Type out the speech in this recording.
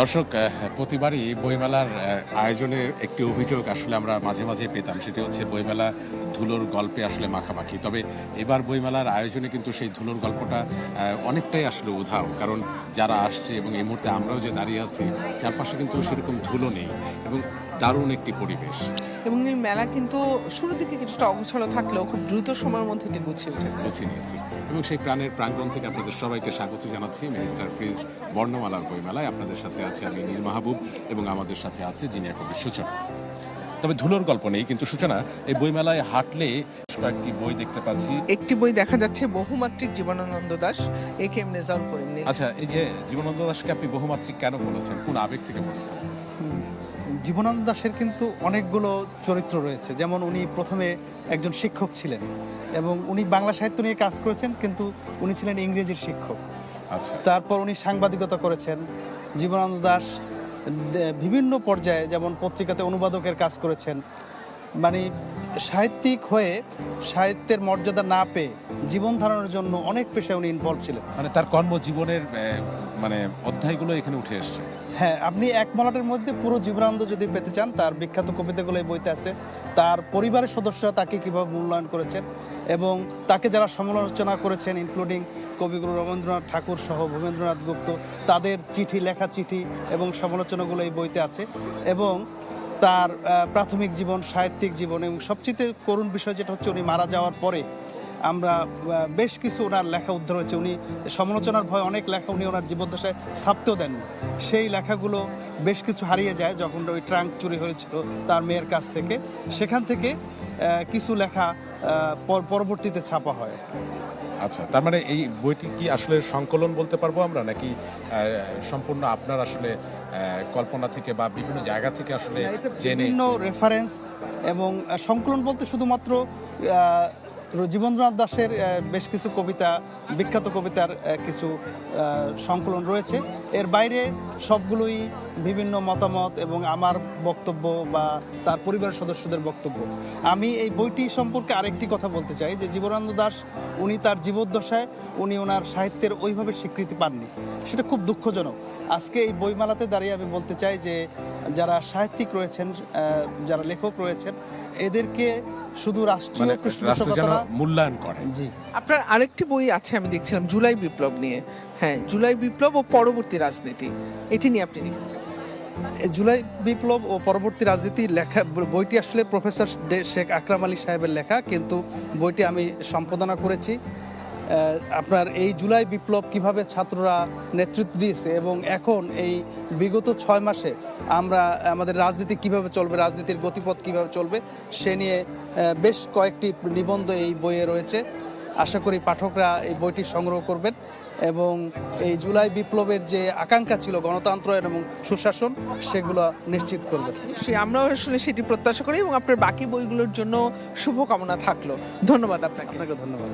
দর্শক প্রতিবারই বইমেলার আয়োজনে একটি অভিযোগ আসলে আমরা মাঝে মাঝে পেতাম। সেটি হচ্ছে বইমেলা ধুলোর গল্পে আসলে মাখামাখি। তবে এবার বইমেলার আয়োজনে কিন্তু সেই ধুলোর গল্পটা অনেকটাই আসলে উধাও। কারণ যারা আসছে এবং এই মুহূর্তে আমরাও যে দাঁড়িয়ে আছি, চারপাশে কিন্তু সেরকম ধুলো নেই এবং দারুণ একটি পরিবেশ। এবং এই মেলা কিন্তু শুরুর দিকে কিছুটা অগোছালো থাকলেও খুব দ্রুত সময়ের মধ্যে এটি গুছিয়ে উঠেছে। বেছে নিয়েছি। এবং সেই প্রাণের প্রাঙ্গণ থেকে আপনাদের সবাইকে স্বাগত জানাচ্ছি। মিনিস্টার ফ্রিজ বর্ণমালার বইমেলায় আপনাদের সাথে আছে আমি নীল মাহবুব এবং আমাদের সাথে আছে জিনিয়া কবির সূচনা। তবে ধুলোর গল্প নেই কিন্তু সূচনা এই বইমেলায় হাঁটলে কয়েকটি বই দেখতে পাচ্ছি। একটি বই দেখা যাচ্ছে বহুমাত্রিক Jibanananda Das A K M Rezaul Karim আচ্ছা এই যে জীবনানন্দ দাসকে আপনি বহুমাত্রিক কেন বলেছেন? কোন আবেগ থেকে বলেছেন? জীবনানন্দ দাশের কিন্তু অনেকগুলো চরিত্র রয়েছে। যেমন উনি প্রথমে একজন শিক্ষক ছিলেন এবং উনি বাংলা সাহিত্য নিয়ে কাজ করেছেন কিন্তু উনি ছিলেন ইংরেজির শিক্ষক। আচ্ছা। তারপর উনি সাংবাদিকতা করেছেন। জীবনানন্দ দাস বিভিন্ন পর্যায়ে যেমন পত্রিকাতে অনুবাদকের কাজ করেছেন। মানে সাহিত্যিক হয়ে সাহিত্যের মর্যাদা না পেয়ে জীবন ধারণের জন্য অনেক পেশায় উনি ইনভলভ ছিলেন। মানে তার কর্মজীবনের মানে অধ্যায়গুলো এখানে উঠে এসছে। হ্যাঁ আপনি এক মলাটের মধ্যে পুরো জীবনানন্দ যদি পেতে চান, তার বিখ্যাত কবিতাগুলো এই বইতে আছে। তার পরিবারের সদস্যরা তাকে কীভাবে মূল্যায়ন করেছেন এবং তাকে যারা সমালোচনা করেছেন ইনক্লুডিং কবিগুরু রবীন্দ্রনাথ ঠাকুর সহ ভূপেন্দ্রনাথ গুপ্ত, তাদের চিঠি, লেখা চিঠি এবং সমালোচনাগুলো এই বইতে আছে। এবং তার প্রাথমিক জীবন, সাহিত্যিক জীবন এবং সবচেয়ে করুণ বিষয় যেটা হচ্ছে উনি মারা যাওয়ার পরে আমরা বেশ কিছু ওনার লেখা উদ্ধার হয়েছে উনি সমালোচনার ভয় অনেক লেখা উনি ওনার জীবদ্দশায় ছাপতেও দেননি। সেই লেখাগুলো বেশ কিছু হারিয়ে যায় যখন ওই ট্রাঙ্ক চুরি হয়েছিল তার মেয়ের কাছ থেকে। সেখান থেকে কিছু লেখা পরবর্তীতে ছাপা হয়। আচ্ছা তার মানে এই বইটি কি আসলে সংকলন বলতে পারব আমরা? নাকি সম্পূর্ণ আপনার আসলে কল্পনা থেকে বা বিভিন্ন জায়গা থেকে আসলে জেনে বিভিন্ন রেফারেন্স এবং সংকলন বলতে শুধুমাত্র আহ, জীবননাথ দাশের বেশ কিছু কবিতা বিখ্যাত কবিতার কিছু সংকলন রয়েছে। এর বাইরে সবগুলোই বিভিন্ন মতামত এবং আমার বক্তব্য বা তার পরিবারের সদস্যদের বক্তব্য। আমি এই বইটি সম্পর্কে আরেকটি কথা বলতে চাই যে জীবনানন্দ দাস উনি তার জীবদ্দশায় উনি ওনার সাহিত্যের ওইভাবে স্বীকৃতি পাননি। সেটা খুব দুঃখজনক। আজকে এই বইমালাতে দাঁড়িয়ে আমি বলতে চাই যে যারা সাহিত্যিক রয়েছেন যারা লেখক রয়েছেন এদেরকে শুধু রাষ্ট্রীয় মানে রাষ্ট্র যেন পৃষ্ঠপোষকতা মূল্যায়ন করে। জি। আপনার আরেকটি বই আছে আমি দেখছিলাম জুলাই বিপ্লব নিয়ে। হ্যাঁ জুলাই বিপ্লব ও পরবর্তী রাজনীতি। এটি নিয়ে আপনি লিখেছেন। জুলাই বিপ্লব ও পরবর্তী রাজনীতি লেখা বইটি আসলে প্রফেসর ডে- শেখ আকরাম আলী সাহেবের লেখা কিন্তু বইটি আমি সম্পাদনা করেছি। আপনার এই জুলাই বিপ্লব কীভাবে ছাত্ররা নেতৃত্ব দিয়েছে এবং এখন এই বিগত ছয় মাসে আমরা আমাদের রাজনীতি কীভাবে চলবে রাজনীতির গতিপথ কীভাবে চলবে সে নিয়ে বেশ কয়েকটি নিবন্ধ এই বইয়ে রয়েছে। আশা করি পাঠকরা এই বইটি সংগ্রহ করবেন এবং এই জুলাই বিপ্লবের যে আকাঙ্ক্ষা ছিল গণতন্ত্র এবং সুশাসন সেগুলো নিশ্চিত করবে নিশ্চয়ই আমরাও আসলে সেটি প্রত্যাশা করি এবং আপনার বাকি বইগুলোর জন্য শুভকামনা থাকল। ধন্যবাদ আপনাকে। আপনাকে ধন্যবাদ।